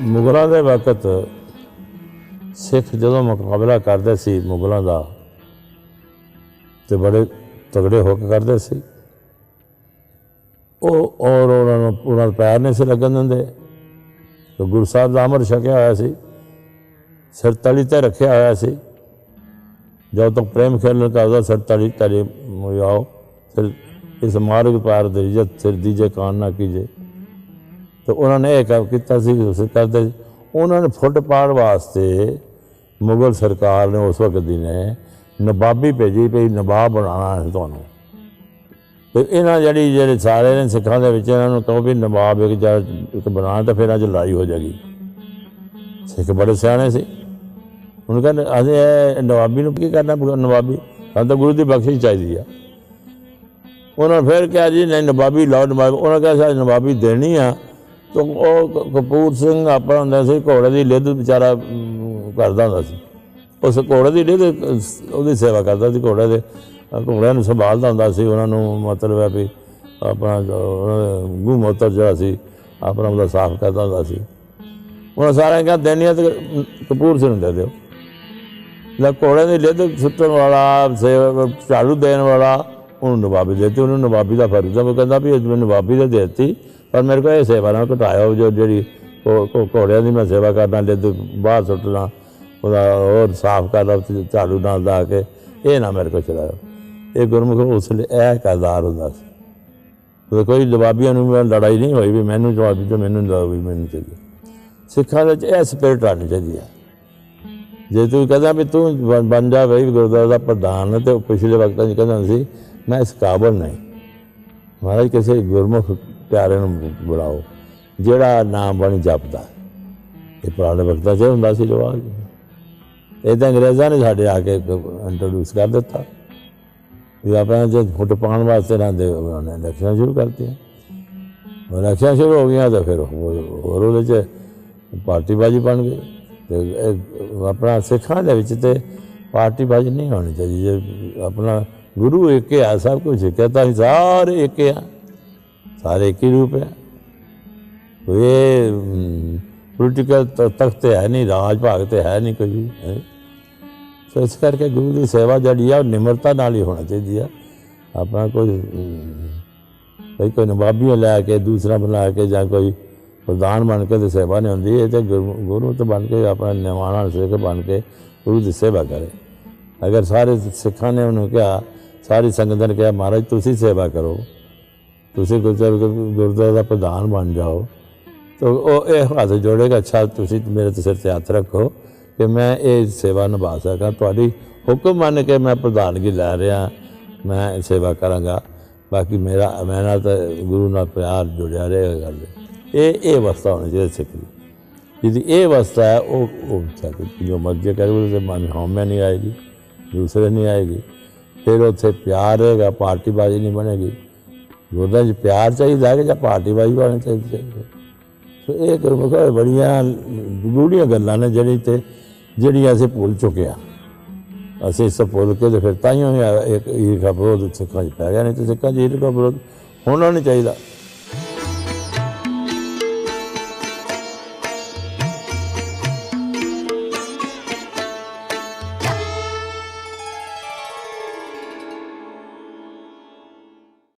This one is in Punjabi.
ਮੁਗਲਾਂ ਦੇ ਵਕਤ ਸਿੱਖ ਜਦੋਂ ਮੁਕਾਬਲਾ ਕਰਦੇ ਸੀ ਮੁਗਲਾਂ ਦਾ ਤੇ ਬੜੇ ਤਗੜੇ ਹੋ ਕੇ ਕਰਦੇ ਸੀ, ਉਹ ਔਰ ਉਹਨਾਂ ਨੂੰ ਉਹਨਾਂ ਨੂੰ ਪੈਰ ਨਹੀਂ ਸੀ ਲੱਗਣ ਦਿੰਦੇ। ਤੇ ਗੁਰੂ ਸਾਹਿਬ ਦਾ ਅਮਰ ਛਕਿਆ ਹੋਇਆ ਸੀ, ਸਿਰ ਤਲੀ ਤੇ ਰੱਖਿਆ ਹੋਇਆ ਸੀ। ਜਦੋਂ ਤੱਕ ਪ੍ਰੇਮ ਖੇਲਣ ਦਾ ਉਹਦਾ ਸਿਰ ਤਲੀ ਤਲੀ ਮੁਆਓ ਫਿਰ ਇਸ ਮਾਰਗ ਪਾਰ ਦੇ ਇੱਜ਼ਤ ਸਿਰ ਦੀਜੇ, ਕਾਨ ਨਾ ਕੀਜੇ। ਤੇ ਉਹਨਾਂ ਨੇ ਇਹ ਕੰਮ ਕੀਤਾ ਸੀ ਉਸ ਕਰਦੇ ਸੀ। ਉਹਨਾਂ ਨੇ ਫੁੱਟ ਪਾੜ ਵਾਸਤੇ ਮੁਗਲ ਸਰਕਾਰ ਨੇ ਉਸ ਵਕਤ ਦੀ ਨੇ ਨਵਾਬੀ ਭੇਜੀ ਵੀ ਨਵਾਬ ਬਣਾਉਣਾ ਹੈ ਤੁਹਾਨੂੰ। ਤੇ ਇਹਨਾਂ ਜਿਹੜੀ ਜਿਹੜੇ ਸਾਰੇ ਨੇ ਸਿੱਖਾਂ ਦੇ ਵਿੱਚ ਇਹਨਾਂ ਨੂੰ ਕਹੋ ਵੀ ਨਵਾਬ ਇੱਕ ਜਾਂ ਇੱਕ ਬਣਾ ਤਾਂ ਫਿਰ ਅੱਜ ਲੜਾਈ ਹੋ ਜਾਏਗੀ। ਸਿੱਖ ਬੜੇ ਸਿਆਣੇ ਸੀ। ਉਹਨੂੰ ਕਹਿੰਦੇ, ਅਸੀਂ ਇਹ ਨਵਾਬੀ ਨੂੰ ਕੀ ਕਰਨਾ ਨਵਾਬੀ ਸਾਨੂੰ ਤਾਂ ਗੁਰੂ ਦੀ ਬਖਸ਼ਿਸ਼ ਚਾਹੀਦੀ ਆ। ਉਹਨਾਂ ਨੇ ਫਿਰ ਕਿਹਾ ਜੀ, ਨਹੀਂ ਨਵਾਬੀ ਲਾਓ ਨਵਾਬੀ ਉਹਨਾਂ ਨੇ ਕਿਹਾ ਸਾਡੀ ਨਵਾਬੀ ਦੇਣੀ ਆ। ਤਾਂ ਉਹ ਕਪੂਰ ਸਿੰਘ ਆਪਣਾ ਹੁੰਦਾ ਸੀ, ਘੋੜੇ ਦੀ ਲਿੱਦ ਵਿਚਾਰਾ ਕਰਦਾ ਹੁੰਦਾ ਸੀ। ਉਸ ਘੋੜੇ ਦੀ ਲਿੱਦ, ਉਹਦੀ ਸੇਵਾ ਕਰਦਾ ਸੀ ਘੋੜੇ ਦੇ ਘੋੜਿਆਂ ਨੂੰ ਸੰਭਾਲਦਾ ਹੁੰਦਾ ਸੀ, ਉਹਨਾਂ ਨੂੰ ਮਤਲਬ ਹੈ ਵੀ ਆਪਣਾ ਜੋ, ਉਹਨਾਂ ਗੂ ਮੂਤਰ ਜਿਹੜਾ ਸੀ, ਆਪਣਾ ਉਹਦਾ ਸਾਫ਼ ਕਰਦਾ ਹੁੰਦਾ ਸੀ। ਉਹਨਾਂ ਸਾਰਿਆਂ ਕਿਹਾ ਦੇਣੀਆਂ ਤੇ ਕਪੂਰ ਸਿੰਘ ਨੂੰ ਦੇ ਦਿਓ। ਲੈ ਘੋੜੇ ਦੀ ਲਿੱਦ ਸੁੱਟਣ ਵਾਲਾ, ਸੇਵਾ ਝਾੜੂ ਦੇਣ ਵਾਲਾ, ਉਹਨੂੰ ਨਵਾਬੀ ਦੇ ਦਿੱਤੀ। ਉਹਨੂੰ ਨਵਾਬੀ ਦਾ ਫਰਜ਼ ਆ। ਉਹ ਕਹਿੰਦਾ ਵੀ ਇਹ ਮੈਨੂੰ ਨਵਾਬੀ ਦੇ ਦਿੱਤੀ। ਪਰ ਮੇਰੇ ਕੋਲ ਇਹ ਸੇਵਾ ਨਾ ਘਟਾਇਓ ਜੋ ਜਿਹੜੀ ਘੋ- ਘੋੜਿਆਂ ਦੀ ਮੈਂ ਸੇਵਾ ਕਰਨਾ ਲਿੱਦ ਬਾਹਰ ਸੁੱਟਣਾ ਉਹਦਾ ਹੋਰ ਸਾਫ਼ ਕਰਨਾ ਝਾੜੂ ਨਾਲ ਦਾ ਕੇ, ਇਹ ਨਾ ਮੇਰੇ ਕੋਲ ਚਲਾਇਓ। ਇਹ ਗੁਰਮੁਖ ਉਸ ਲਈ ਇਹ ਕਰਦਾਰ ਹੁੰਦਾ ਸੀ। ਉਹਦੇ ਕੋਈ ਜਵਾਬੀਆਂ ਨੂੰ ਵੀ ਲੜਾਈ ਨਹੀਂ ਹੋਈ ਵੀ ਮੈਨੂੰ ਜਵਾਬੀ ਤੇ ਮੈਨੂੰ ਨਵਾਬੀ ਮੈਨੂੰ ਚਾਹੀਦੀ ਸਿੱਖਾਂ ਦੇ ਵਿੱਚ ਇਹ ਸਪਿਰਟ ਆਉਣੀ ਚਾਹੀਦੀ ਹੈ। ਜੇ ਤੂੰ ਕਹਿੰਦਾ ਵੀ ਤੂੰ ਬਣ- ਬਣ ਜਾ ਬਈ, ਗੁਰਦੁਆਰਾ ਦਾ ਪ੍ਰਧਾਨ ਤੇ ਉਹ ਪਿਛਲੇ ਵਕਤਾਂ 'ਚ ਕਹਿੰਦਾ ਸੀ, ਮੈਂ ਇਸ ਕਾਬਲ ਨਹੀਂ। ਮਹਾਰਾਜ ਕਿਸੇ ਗੁਰਮੁਖ ਪਿਆਰੇ ਨੂੰ ਬੁਲਾਓ, ਜਿਹੜਾ ਨਾਮ ਬਣ ਜਪਦਾ ਇਹ ਪੁਰਾਣੇ ਵਕਤਾਂ 'ਚ ਹੁੰਦਾ ਸੀ ਰਿਵਾਜ ਇਹ ਤਾਂ ਅੰਗਰੇਜ਼ਾਂ ਨੇ ਸਾਡੇ ਆ ਕੇ ਇੰਟਰੋਡਿਊਸ ਕਰ ਦਿੱਤਾ। ਵੀ ਆਪਾਂ ਜੇ ਫੁੱਟ ਪਾਉਣ ਵਾਸਤੇ ਰਹਿੰਦੇ ਦੇ, ਉਹਨਾਂ ਨੇ ਇਲੈਕਸ਼ਨ ਸ਼ੁਰੂ ਕਰਤੀਆਂ। ਉਹ ਇਲੈਕਸ਼ਨ ਸ਼ੁਰੂ ਹੋ ਗਈਆਂ ਤਾਂ ਫਿਰ ਹੋਰ ਹੋਰ ਉਹਦੇ 'ਚ ਪਾਰਟੀਬਾਜ਼ੀ ਬਣ ਗਈ। ਤੇ ਆਪਣਾ ਸਿੱਖਾਂ ਦੇ ਵਿੱਚ ਤੇ ਪਾਰਟੀਬਾਜ਼ੀ ਨਹੀਂ ਹੋਣੀ ਚਾਹੀਦੀ। ਜੇ ਆਪਣਾ ਗੁਰੂ ਇੱਕ ਹੀ ਆ, ਸਭ ਕੁਝ ਕਹਤਾ ਹੀ ਸਾਰੇ ਇੱਕ ਹੀ ਆ। ਸਾਰੇ ਇੱਕ ਹੀ ਰੂਪ ਹੈ। ਕੋਈ ਪੋਲੀਟੀਕਲ ਤਖਤ ਹੈ ਨਹੀਂ, ਰਾਜ ਭਾਗ ਤੇ ਹੈ ਨਹੀਂ ਕੋਈ ਸੋ ਇਸ ਕਰਕੇ ਗੁਰੂ ਦੀ ਸੇਵਾ ਜਿਹੜੀ ਆ, ਉਹ ਨਿਮਰਤਾ ਨਾਲ ਹੀ ਹੋਣਾ ਚਾਹੀਦੀ ਆ। ਆਪਣਾ ਕੋਈ ਕੋਈ ਕੋਈ ਨਵਾਬੀਆਂ ਲੈ ਕੇ, ਦੂਸਰਾ ਬਣਾ ਕੇ ਜਾਂ ਕੋਈ ਪ੍ਰਧਾਨ ਬਣ ਕੇ ਤੇ ਸੇਵਾ ਨਹੀਂ ਹੁੰਦੀ, ਇਹ ਤੇ ਗੁਰੂ ਗੁਰੂ ਬਣ ਕੇ, ਆਪਣਾ ਨਿਮਾਣਾ ਸਿੱਖ ਬਣ ਕੇ ਗੁਰੂ ਦੀ ਸੇਵਾ ਕਰੇ। ਅਗਰ ਸਾਰੇ ਸਿੱਖਾਂ ਨੇ ਉਹਨੂੰ ਕਿਹਾ ਸਾਰੀ ਸੰਗਤ ਨੇ ਕਿਹਾ, ਮਹਾਰਾਜ, ਤੁਸੀਂ ਸੇਵਾ ਕਰੋ। ਤੁਸੀਂ ਗੁਰਦੁਆਰਾ ਗੁਰਦੁਆਰਾ ਦਾ ਪ੍ਰਧਾਨ ਬਣ ਜਾਓ। ਤਾਂ ਉਹ ਇਹ ਹੱਥ ਜੋੜੇਗਾ, ਅੱਛਾ, ਤੁਸੀਂ ਮੇਰੇ ਤੇ ਸਿਰ ਤੇ ਹੱਥ ਰੱਖੋ ਕਿ ਮੈਂ ਇਹ ਸੇਵਾ ਨਿਭਾ ਸਕਾਂ। ਤੁਹਾਡੀ ਹੁਕਮ ਮੰਨ ਕੇ ਮੈਂ ਪ੍ਰਧਾਨਗੀ ਲੈ ਰਿਹਾ, ਮੈਂ ਸੇਵਾ ਕਰਾਂਗਾ। ਬਾਕੀ ਮੇਰਾ, ਮੈਂ ਨਾਲ ਤਾਂ ਗੁਰੂ ਨਾਲ ਪਿਆਰ ਜੁੜਿਆ ਰਹੇਗਾ ਗੱਲ ਇਹ ਇਹ ਅਵਸਥਾ ਹੋਣੀ ਚਾਹੀਦੀ ਸਿੱਖ ਦੀ। ਜਿਹਦੀ ਇਹ ਅਵਸਥਾ ਹੈ, ਉਹ ਉਹ ਚਾਹੀਦੀ ਜੋ ਮਰਜ਼ੀ ਕਰੇ, ਉਹਦੇ ਮਨ ਹਉਮੈ ਨਹੀਂ ਆਏਗੀ, ਦੂਸਰੇ ਨਹੀਂ ਆਏਗੀ। ਫਿਰ ਉੱਥੇ ਪਿਆਰ ਰਹੇਗਾ ਪਾਰਟੀਬਾਜ਼ੀ ਨਹੀਂ ਬਣੇਗੀ। ਗੁਰਦਾਂ 'ਚ ਪਿਆਰ ਚਾਹੀਦਾ ਕਿ ਜਾਂ ਪਾਰਟੀਬਾਜ਼ੀ ਬਣਨੀ ਚਾਹੀਦੀ ਹੈ? ਸੋ ਇਹ ਗੁਰਮੁਖ ਬੜੀਆਂ ਗੂੜੀਆਂ ਗੱਲਾਂ ਨੇ ਜਿਹੜੀ ਤੇ ਜਿਹੜੀਆਂ ਅਸੀਂ ਭੁੱਲ ਚੁੱਕੇ ਆ ਅਸੀਂ ਸਭ ਭੁੱਲ ਕੇ ਤੇ ਫਿਰ ਤਾਈਓ ਹੀ ਇੱਕ ਇਹ ਖਬਰੋਂ ਸਿੱਖਾਂ 'ਚ ਪੈ ਗਿਆ, ਨਹੀਂ ਤੇ ਸਿੱਖਾਂ 'ਚ ਇਹ ਖਬਰੋਂ ਹੋਣਾ ਨਹੀਂ ਚਾਹੀਦਾ।